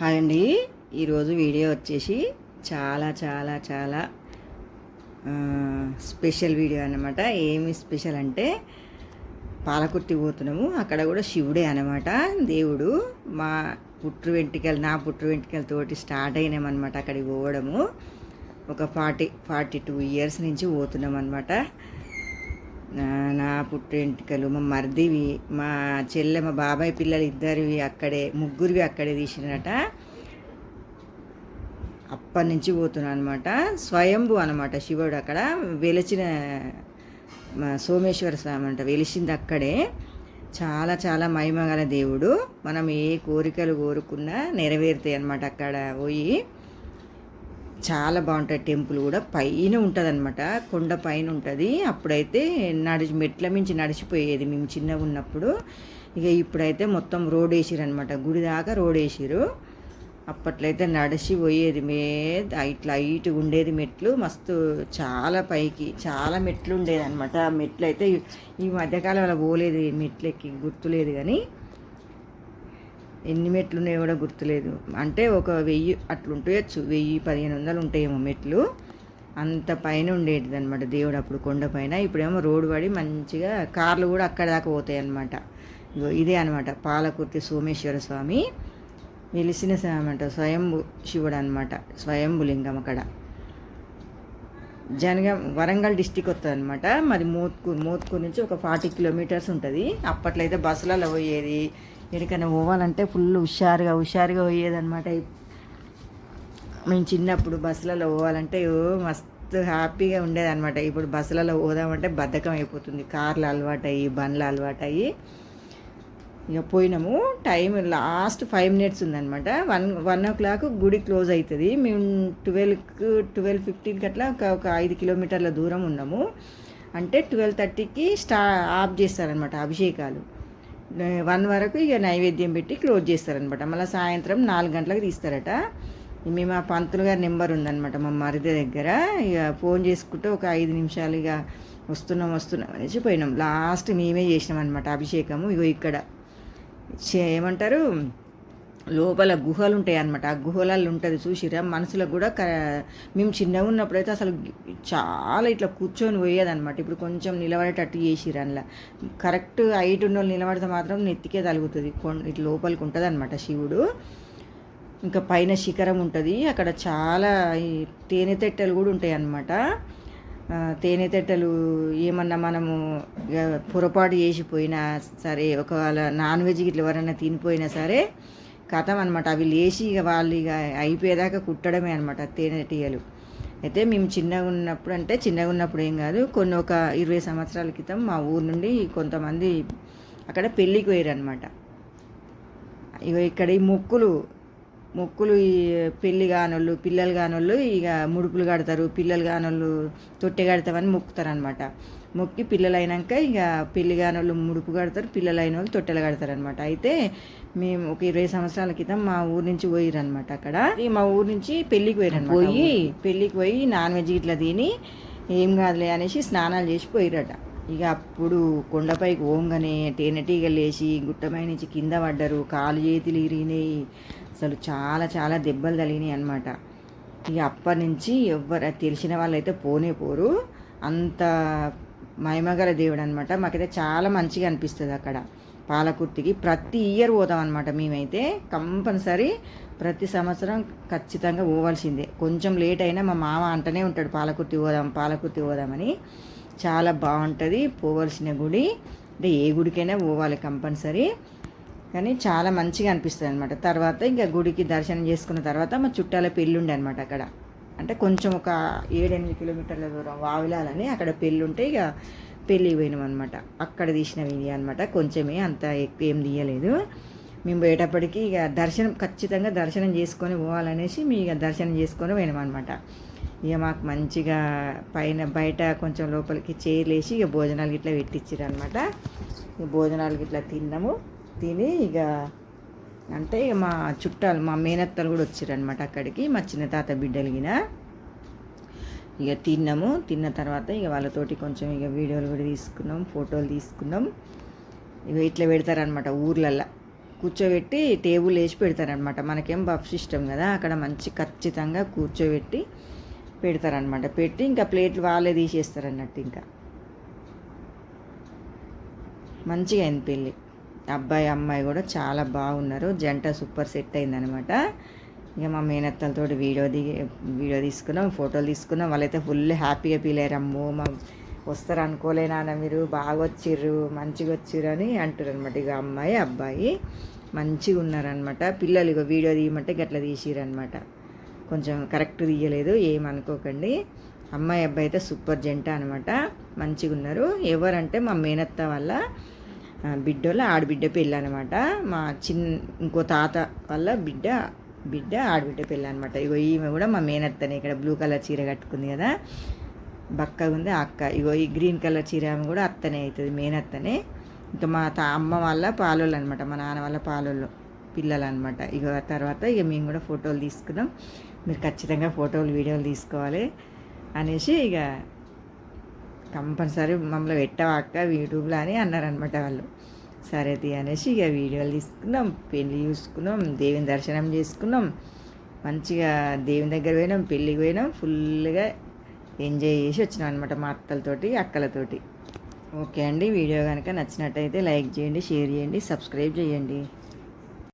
Hi అండి. ఈరోజు video వచ్చేసి చాలా చాలా చాలా స్పెషల్ వీడియో అన్నమాట. ఏమి స్పెషల్ అంటే పాలకుర్తి పోతున్నాము. అక్కడ కూడా శివుడే అనమాట దేవుడు. మా పుట్టు వెంట్రుకలు నా పుట్టు వెంట్రుకలతోటి స్టార్ట్ అయినామన్నమాట అక్కడికి పోవడము. ఒక ఫార్టీ ఫార్టీ టూ ఇయర్స్ నుంచి పోతున్నాం అనమాట నా- నా పుట్టు వెంట్రుకలు మా మరిదివి మా చెల్లె మా బాబాయ్ పిల్లలు ఇద్దరివి అక్కడే ముగ్గురివి అక్కడే తీసినట అప్పటి నుంచి పోతున్నాను అనమాట స్వయంభు అనమాట శివుడు అక్కడ. వెలిచిన సోమేశ్వర స్వామి అంట వెలిసింది అక్కడే. చాలా చాలా మహిమగల దేవుడు. మనం ఏ కోరికలు కోరుకున్నా నెరవేరుతాయి అనమాట అక్కడ పోయి. చాలా బాగుంటుంది టెంపుల్ కూడా. పైన ఉంటుంది అనమాట కొండ పైన ఉంటుంది. అప్పుడైతే నడిచి మెట్ల మించి నడిచిపోయేది మేము చిన్నగా ఉన్నప్పుడు. ఇక ఇప్పుడైతే మొత్తం రోడ్ వేసిరు అనమాట గుడి దాకా రోడ్ వేసిరు. అప్పట్లో అయితే నడిచి పోయేది మే ఇట్లా హైట్గా ఉండేది మెట్లు. మస్తు చాలా పైకి చాలా మెట్లు ఉండేది అనమాట ఆ మెట్లు అయితే ఈ మధ్యకాలం అలా పోలేదు మెట్లు మెట్లెక్కి గుర్తులేదు కానీ ఎన్ని మెట్లు ఉన్నాయో కూడా గుర్తులేదు. అంటే ఒక వెయ్యి అట్లా వెయ్యి పదిహేను వందలు ఉంటాయేమో మెట్లు. అంత పైన ఉండేటిది అనమాట దేవుడు అప్పుడు కొండ పైన. ఇప్పుడేమో రోడ్డు పడి మంచిగా కార్లు కూడా అక్కడ దాకా పోతాయి అనమాట ఇదే అనమాట పాలకుర్తి సోమేశ్వర స్వామి వెలిసిన స్వామి స్వయంభు శివుడు అనమాట స్వయంభులింగం అక్కడ. జనగం వరంగల్ డిస్టిక్ వస్తుంది అనమాట మరి మోత్కూర్ మోత్కూర్ నుంచి ఒక ఫార్టీ కిలోమీటర్స్ ఉంటుంది. అప్పట్లో అయితే బస్సులలో పోయేది. ఎక్కడికైనా పోవాలంటే ఫుల్ హుషారుగా హుషారుగా పోయేదనమాట మేము చిన్నప్పుడు బస్సులలో పోవాలంటే ఓ మస్తు హ్యాపీగా ఉండేదనమాట ఇప్పుడు బస్సులలో పోదామంటే బద్ధకం అయిపోతుంది. కార్లు అలవాటయ్యి బండ్లు అలవాటయ్యి. ఇక పోయినాము. టైం లాస్ట్ ఫైవ్ మినిట్స్ ఉందనమాట వన్ వన్ ఓ క్లాక్ గుడి క్లోజ్ అవుతుంది మేము ట్వెల్వ్కి ట్వెల్వ్ ఫిఫ్టీన్కి అట్లా ఒక ఒక ఐదు కిలోమీటర్ల దూరం ఉన్నాము. అంటే ట్వెల్వ్ థర్టీకి స్టా ఆఫ్ చేస్తారనమాట అభిషేకాలు. వన్ వరకు ఇక నైవేద్యం పెట్టి క్లోజ్ చేస్తారనమాట మళ్ళీ సాయంత్రం నాలుగు గంటలకు తీస్తారట. మేము ఆ పంతులు గారి నెంబర్ ఉందనమాట మా మరిది దగ్గర. ఇక ఫోన్ చేసుకుంటే ఒక ఐదు నిమిషాలు ఇక వస్తున్నాం వస్తున్నాం అనేసి పోయినాం. లాస్ట్ మేమే చేసినాం అనమాట అభిషేకము. ఇగో ఇక్కడ. ఏమంటారు? లోపల గుహలు ఉంటాయి అన్నమాట ఆ గుహలలో ఉంటుంది చూసిరా మనసులకు కూడా క మేము చిన్నగా ఉన్నప్పుడైతే అసలు చాలా ఇట్లా కూర్చొని పోయేదనమాట ఇప్పుడు కొంచెం నిలబడేటట్టు చేసిరు అందులో. కరెక్ట్ హైట్ ఉన్న వాళ్ళు నిలబడితే మాత్రం నెత్తికే తలుగుతుంది. ఇట్లా లోపలికి ఉంటుంది అనమాట శివుడు. ఇంకా పైన శిఖరం ఉంటుంది. అక్కడ చాలా ఈ తేనె తెట్టెలు కూడా ఉంటాయి అన్నమాట తేనె తెట్టెలు ఏమన్నా మనము ఇక పొరపాటు చేసిపోయినా సరే ఒకవేళ నాన్ వెజ్ ఇట్లా ఎవరైనా తినిపోయినా సరే కథం అనమాట అవి లేచి ఇక వాళ్ళు ఇక అయిపోయేదాకా కుట్టడమే అనమాట తేనెటీగలు అయితే మేము చిన్నగా ఉన్నప్పుడు అంటే చిన్నగా ఉన్నప్పుడు ఏం కాదు కొన్ని ఒక ఇరవై సంవత్సరాల క్రితం మా ఊరు నుండి కొంతమంది అక్కడ పెళ్ళికి పోయారు అనమాట ఇక ఇక్కడ ఈ మొక్కులు మొక్కులు ఈ పెళ్ళి కానోళ్ళు పిల్లలు కానోళ్ళు ఇక ముడుపులు కడతారు పిల్లలు కానోళ్ళు తొట్టె కడతామని మొక్కుతారు అనమాట మొక్కి పిల్లలు అయినాక ఇక పెళ్ళి కానోళ్ళు ముడుపు కడతారు పిల్లలు అయిన వాళ్ళు తొట్టెలు కడతారు అనమాట అయితే మేము ఒక ఇరవై సంవత్సరాల క్రితం మా ఊరు నుంచి పోయిరు అనమాట అక్కడ మా ఊరు నుంచి పెళ్ళికి పోయారు పోయి? పెళ్ళికి పోయి నాన్ వెజ్ ఇట్లా తిని ఏం కాదులే అనేసి స్నానాలు చేసి పోయిరట. ఇక అప్పుడు కొండపైకి ఓంగనే తేనెటీగ లేచి గుట్టపై నుంచి కింద పడ్డరు. కాలు చేతులు ఇరిగినాయి. అసలు చాలా చాలా దెబ్బలు తగిలినాయి అనమాట ఇక అప్పటి నుంచి ఎవ్వరు తెలిసిన వాళ్ళైతే పోనే పోరు. అంత మహిమగల దేవుడు అనమాట మాకైతే చాలా మంచిగా అనిపిస్తుంది అక్కడ. పాలకుర్తికి ప్రతి ఇయర్ పోతాం అనమాట మేమైతే. కంపల్సరీ ప్రతి సంవత్సరం ఖచ్చితంగా పోవాల్సిందే. కొంచెం లేట్ అయినా మా మామ అంటనే ఉంటాడు పాలకుర్తి పోదాం పాలకుర్తి పోదామని చాలా బాగుంటుంది. పోవలసిన గుడి. అంటే ఏ గుడికైనా పోవాలి కంపల్సరీ. కానీ చాలా మంచిగా అనిపిస్తుంది అనమాట తర్వాత ఇంకా గుడికి దర్శనం చేసుకున్న తర్వాత మా చుట్టాల పెళ్ళి ఉండే అనమాట అక్కడ. అంటే కొంచెం ఒక ఏడెనిమిది కిలోమీటర్ల దూరం వావిలాలని అక్కడ పెళ్ళి ఉంటే ఇక పెళ్ళి పోయినాం అనమాట అక్కడ తీసిన వీడియో అనమాట కొంచెమే అంత ఎక్కువ ఏం తీయలేదు. మేము పోయేటప్పటికి ఇక దర్శనం ఖచ్చితంగా దర్శనం చేసుకొని పోవాలనేసి మీ ఇక దర్శనం చేసుకొని పోయినాం అనమాట ఇక మాకు మంచిగా పైన బయట కొంచెం లోపలికి చైర్లేసి ఇక భోజనాలు ఇట్లా పెట్టించారు అనమాట ఇక భోజనాలు ఇట్లా తిన్నాము. తిని ఇక అంటే ఇక మా చుట్టాలు మా మేనత్తలు కూడా వచ్చారనమాట అక్కడికి మా చిన్న తాత బిడ్డలిగిన ఇక తిన్నాము. తిన్న తర్వాత ఇక వాళ్ళతోటి కొంచెం ఇక వీడియోలు కూడా తీసుకున్నాం ఫోటోలు తీసుకున్నాం. ఇక ఇట్లా పెడతారనమాట ఊర్లల్లో. కూర్చోబెట్టి టేబుల్ వేసి పెడతారనమాట మనకేం బఫ్ సిస్టమ్ కదా అక్కడ మంచి ఖచ్చితంగా కూర్చోబెట్టి పెడతారనమాట పెట్టి ఇంకా ప్లేట్లు వాళ్ళే తీసేస్తారు అన్నట్టు ఇంకా. మంచిగా అయింది పెళ్ళి. అబ్బాయి అమ్మాయి కూడా చాలా బాగున్నారు. జంట సూపర్ సెట్ అయిందనమాట ఇక మా మేనత్తలతో వీడియో దిగి వీడియో తీసుకున్నాం ఫోటోలు తీసుకున్నాం. వాళ్ళైతే ఫుల్ హ్యాపీగా ఫీల్ అయ్యారు. అమ్మో మా వస్తారు అనుకోలేనా మీరు. బాగా వచ్చిర్రు మంచిగా వచ్చిర్రు అని అంటారు అనమాట ఇక అమ్మాయి అబ్బాయి మంచిగా ఉన్నారనమాట పిల్లలు ఇక వీడియో తీయమంటే గట్లా తీసిరనమాట కొంచెం కరెక్ట్ తీయలేదు ఏమనుకోకండి అమ్మాయి అబ్బాయి అయితే సూపర్ జంట అనమాట మంచిగా ఉన్నారు. ఎవరంటే మా మేనత్త వాళ్ళ బిడ్డోళ్ళ ఆడబిడ్డ పెళ్ళి అనమాట మా చిన్న ఇంకో తాత వాళ్ళ బిడ్డ బిడ్డ ఆడబిడ్డ పెళ్ళి అనమాట ఇగో ఈమె కూడా మా మేనత్తనే. ఇక్కడ బ్లూ కలర్ చీర కట్టుకుంది కదా. బక్కగా ఉంది అక్క. ఇగో ఈ గ్రీన్ కలర్ చీర ఆమె కూడా అత్తనే అవుతుంది మేనత్తనే. ఇంకా మా తా అమ్మ వాళ్ళ పాలోళ్ళు అనమాట మా నాన్న వాళ్ళ పాలోళ్ళు పిల్లలు అనమాట ఇక తర్వాత ఇక మేము కూడా ఫోటోలు తీసుకున్నాం. మీరు ఖచ్చితంగా ఫోటోలు వీడియోలు తీసుకోవాలి అనేసి ఇక కంపల్సరీ మమ్మల్ని పెట్టావా అక్క? యూట్యూబ్లో అని అన్నారనమాట వాళ్ళు. సరే తీ అనేసి ఇక వీడియోలు తీసుకున్నాం పెళ్ళి చూసుకున్నాం దేవుని దర్శనం చేసుకున్నాం. మంచిగా దేవుని దగ్గర పోయినాం పెళ్ళికి పోయినాం ఫుల్గా ఎంజాయ్ చేసి వచ్చినాం అనమాట మా అత్తలతోటి అక్కలతోటి. ఓకే అండి వీడియో కనుక నచ్చినట్టయితే లైక్ చేయండి షేర్ చేయండి సబ్స్క్రైబ్ చేయండి.